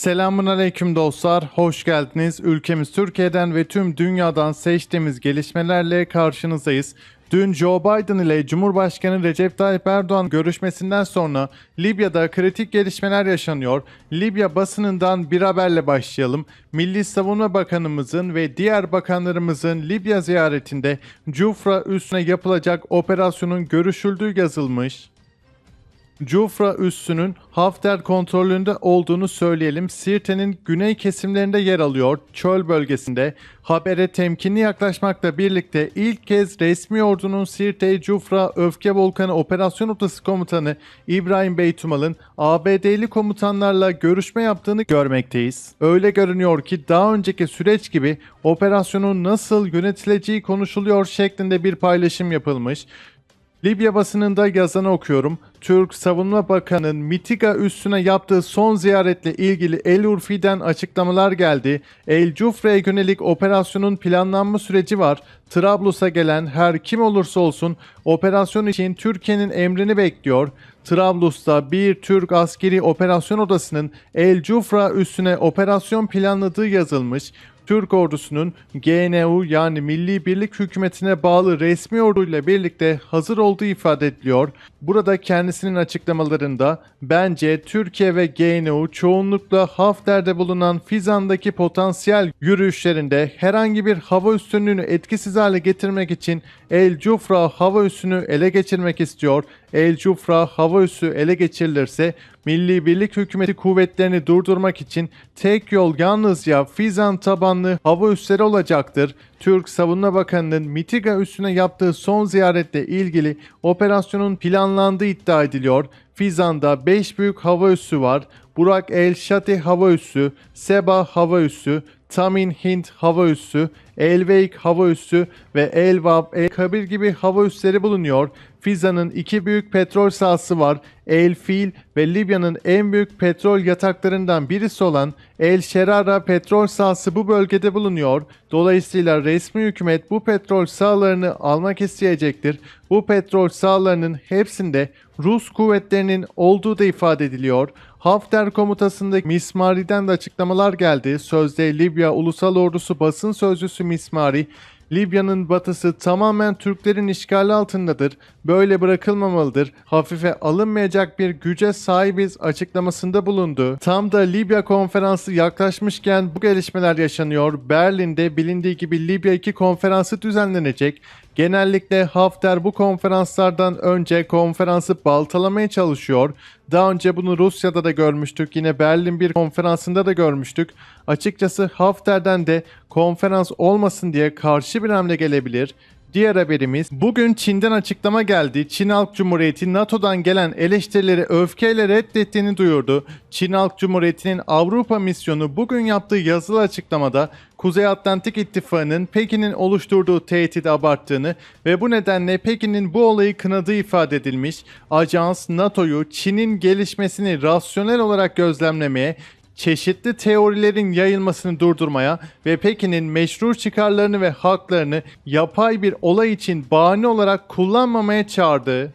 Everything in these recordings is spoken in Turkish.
Selamun aleyküm dostlar, hoş geldiniz. Ülkemiz Türkiye'den ve tüm dünyadan seçtiğimiz gelişmelerle karşınızdayız. Dün Joe Biden ile Cumhurbaşkanı Recep Tayyip Erdoğan görüşmesinden sonra Libya'da kritik gelişmeler yaşanıyor. Libya basınından bir haberle başlayalım. Milli Savunma Bakanımızın ve diğer bakanlarımızın Libya ziyaretinde Cufra üssüne yapılacak operasyonun görüşüldüğü yazılmış. Cufra üssünün Hafter kontrolünde olduğunu söyleyelim. Sirte'nin güney kesimlerinde yer alıyor, çöl bölgesinde. Habere temkinli yaklaşmakla birlikte ilk kez resmi ordunun Sirte Cufra Öfke Volkanı Operasyon Odası Komutanı İbrahim Beytumal'ın ABD'li komutanlarla görüşme yaptığını görmekteyiz. Öyle görünüyor ki daha önceki süreç gibi operasyonun nasıl yönetileceği konuşuluyor şeklinde bir paylaşım yapılmış. Libya basınında yazanı okuyorum. Türk Savunma Bakanı'nın Mitiga üssüne yaptığı son ziyaretle ilgili El Urfi'den açıklamalar geldi. El Cufre'ye yönelik operasyonun planlanma süreci var. Trablus'a gelen her kim olursa olsun operasyon için Türkiye'nin emrini bekliyor. Trablus'ta bir Türk askeri operasyon odasının El Cufra üssüne operasyon planladığı yazılmış. Türk ordusunun GNU yani Milli Birlik Hükümeti'ne bağlı resmi orduyla birlikte hazır olduğu ifade ediliyor. Burada kendisinin açıklamalarında bence Türkiye ve GNU çoğunlukla Hafter'de bulunan Fizan'daki potansiyel yürüyüşlerinde herhangi bir hava üstünlüğünü etkisiz hale getirmek için El Cufra hava üssünü ele geçirmek istiyor. El Cufra hava üssü ele geçirilirse Milli Birlik Hükümeti kuvvetlerini durdurmak için tek yol yalnızca Fizan tabanlı hava üsleri olacaktır. Türk Savunma Bakanı'nın Mitiga üssüne yaptığı son ziyaretle ilgili operasyonun planlandığı iddia ediliyor. Fizan'da 5 büyük hava üssü var. Burak El Şati hava üssü, Seba hava üssü, Tamin Hint hava üssü, Elveik hava üssü ve Elvab El Kabir gibi hava üsleri bulunuyor. Fizan'ın iki büyük petrol sahası var. El Fil ve Libya'nın en büyük petrol yataklarından birisi olan El Şerara petrol sahası bu bölgede bulunuyor. Dolayısıyla resmi hükümet bu petrol sahalarını almak isteyecektir. Bu petrol sahalarının hepsinde Rus kuvvetlerinin olduğu da ifade ediliyor. Hafter komutasındaki Mismari'den de açıklamalar geldi. Sözde Libya Ulusal Ordusu basın sözcüsü Mismari, Libya'nın batısı tamamen Türklerin işgali altındadır. Böyle bırakılmamalıdır. Hafife alınmayacak bir güce sahibiz açıklamasında bulundu. Tam da Libya konferansı yaklaşmışken bu gelişmeler yaşanıyor. Berlin'de bilindiği gibi Libya 2 konferansı düzenlenecek. Genellikle Hafter bu konferanslardan önce konferansı baltalamaya çalışıyor. Daha önce bunu Rusya'da da görmüştük. Yine Berlin bir konferansında da görmüştük. Açıkçası Hafter'den de konferans olmasın diye karşı bir hamle gelebilir. Diğer haberimiz bugün Çin'den açıklama geldi. Çin Halk Cumhuriyeti NATO'dan gelen eleştirileri öfkeyle reddettiğini duyurdu. Çin Halk Cumhuriyeti'nin Avrupa misyonu bugün yaptığı yazılı açıklamada Kuzey Atlantik İttifakı'nın Pekin'in oluşturduğu tehdidi abarttığını ve bu nedenle Pekin'in bu olayı kınadığı ifade edilmiş. Ajans NATO'yu Çin'in gelişmesini rasyonel olarak gözlemlemeye, çeşitli teorilerin yayılmasını durdurmaya ve Pekin'in meşru çıkarlarını ve haklarını yapay bir olay için bahane olarak kullanmamaya çağırdı.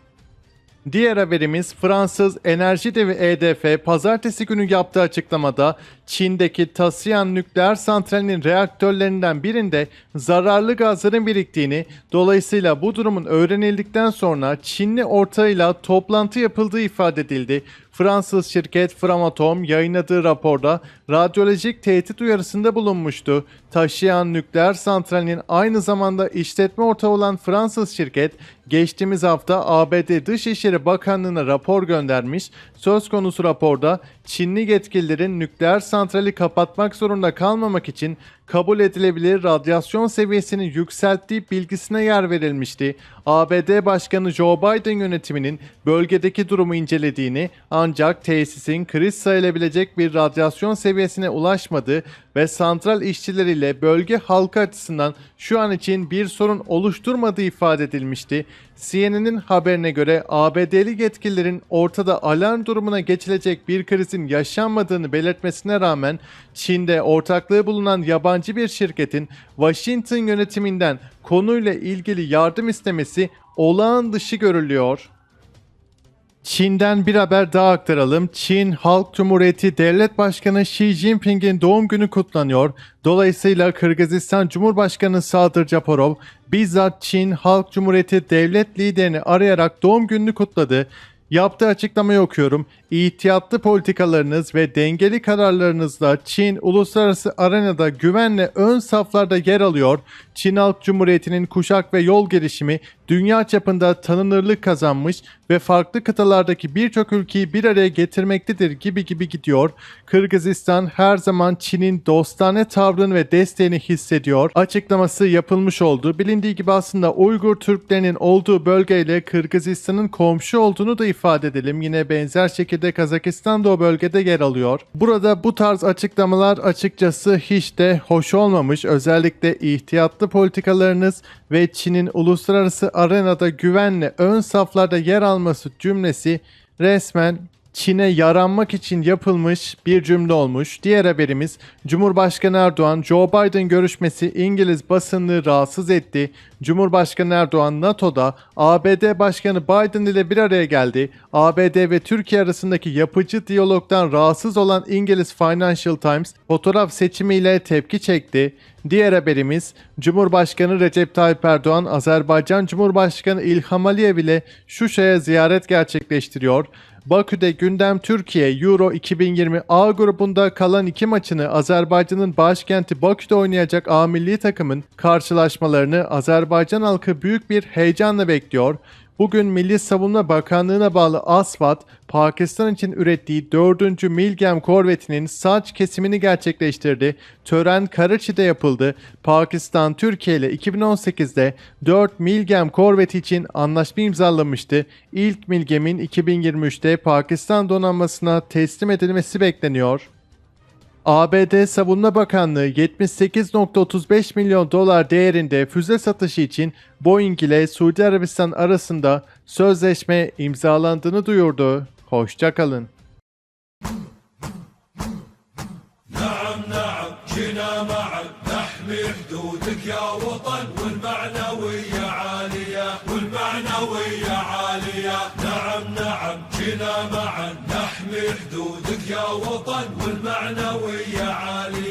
Diğer haberimiz Fransız enerji devi EDF pazartesi günü yaptığı açıklamada Çin'deki Taşiyan nükleer santralinin reaktörlerinden birinde zararlı gazların biriktiğini, dolayısıyla bu durumun öğrenildikten sonra Çinli ortağıyla toplantı yapıldığı ifade edildi. Fransız şirket Framatome yayınladığı raporda radyolojik tehdit uyarısında bulunmuştu. Taşıyan nükleer santralinin aynı zamanda işletme ortağı olan Fransız şirket geçtiğimiz hafta ABD Dışişleri Bakanlığı'na rapor göndermiş. Söz konusu raporda Çinli yetkililerin nükleer santrali kapatmak zorunda kalmamak için kabul edilebilir radyasyon seviyesini yükselttiği bilgisine yer verilmişti. ABD Başkanı Joe Biden yönetiminin bölgedeki durumu incelediğini ancak tesisin kriz sayılabilecek bir radyasyon seviyesine ulaşmadığı ve santral işçileriyle bölge halkı açısından şu an için bir sorun oluşturmadığı ifade edilmişti. CNN'in haberine göre ABD'li yetkililerin ortada alarm durumuna geçilecek bir krizin yaşanmadığını belirtmesine rağmen Çin'de ortaklığı bulunan yabancı bir şirketin Washington yönetiminden konuyla ilgili yardım istemesi olağan dışı görülüyor. Çin'den bir haber daha aktaralım. Çin Halk Cumhuriyeti Devlet Başkanı Xi Jinping'in doğum günü kutlanıyor. Dolayısıyla Kırgızistan Cumhurbaşkanı Sadır Japarov bizzat Çin Halk Cumhuriyeti devlet liderini arayarak doğum gününü kutladı. Yaptığı açıklamayı okuyorum. İhtiyatlı politikalarınız ve dengeli kararlarınızla Çin uluslararası arenada güvenle ön saflarda yer alıyor. Çin Halk Cumhuriyeti'nin kuşak ve yol gelişimi dünya çapında tanınırlık kazanmış ve farklı kıtalardaki birçok ülkeyi bir araya getirmektedir gibi gibi gidiyor. Kırgızistan her zaman Çin'in dostane tavrını ve desteğini hissediyor. Açıklaması yapılmış oldu. Bilindiği gibi aslında Uygur Türklerinin olduğu bölgeyle Kırgızistan'ın komşu olduğunu da ifade edelim. Yine benzer şekilde Kazakistan da o bölgede yer alıyor. Burada bu tarz açıklamalar açıkçası hiç de hoş olmamış. Özellikle ihtiyatlı politikalarınız ve Çin'in uluslararası arenada güvenle ön saflarda yer alması cümlesi resmen Çin'e yaranmak için yapılmış bir cümle olmuş. Diğer haberimiz Cumhurbaşkanı Erdoğan Joe Biden görüşmesi İngiliz basınını rahatsız etti. Cumhurbaşkanı Erdoğan NATO'da ABD Başkanı Biden ile bir araya geldi. ABD ve Türkiye arasındaki yapıcı diyalogdan rahatsız olan İngiliz Financial Times fotoğraf seçimiyle tepki çekti. Diğer haberimiz Cumhurbaşkanı Recep Tayyip Erdoğan Azerbaycan Cumhurbaşkanı İlham Aliyev ile Şuşa'ya ziyaret gerçekleştiriyor. Bakü'de gündem Türkiye Euro 2020 A grubunda kalan iki maçını Azerbaycan'ın başkenti Bakü'de oynayacak A milli takımın karşılaşmalarını Azerbaycan halkı büyük bir heyecanla bekliyor. Bugün Milli Savunma Bakanlığı'na bağlı ASFAD, Pakistan için ürettiği 4. Milgem korvetinin saç kesimini gerçekleştirdi. Tören Karachi'de yapıldı. Pakistan, Türkiye ile 2018'de 4 Milgem korveti için anlaşma imzalamıştı. İlk Milgem'in 2023'te Pakistan donanmasına teslim edilmesi bekleniyor. ABD Savunma Bakanlığı 78.35 milyon dolar değerinde füze satışı için Boeing ile Suudi Arabistan arasında sözleşme imzalandığını duyurdu. Hoşçakalın. نعم نعم جينا معك نحمي حدودك يا وطن والمعنوية عالية والمعنوية عالية نعم نعم جينا معا نحمي حدودك يا وطن والمعنوية عالية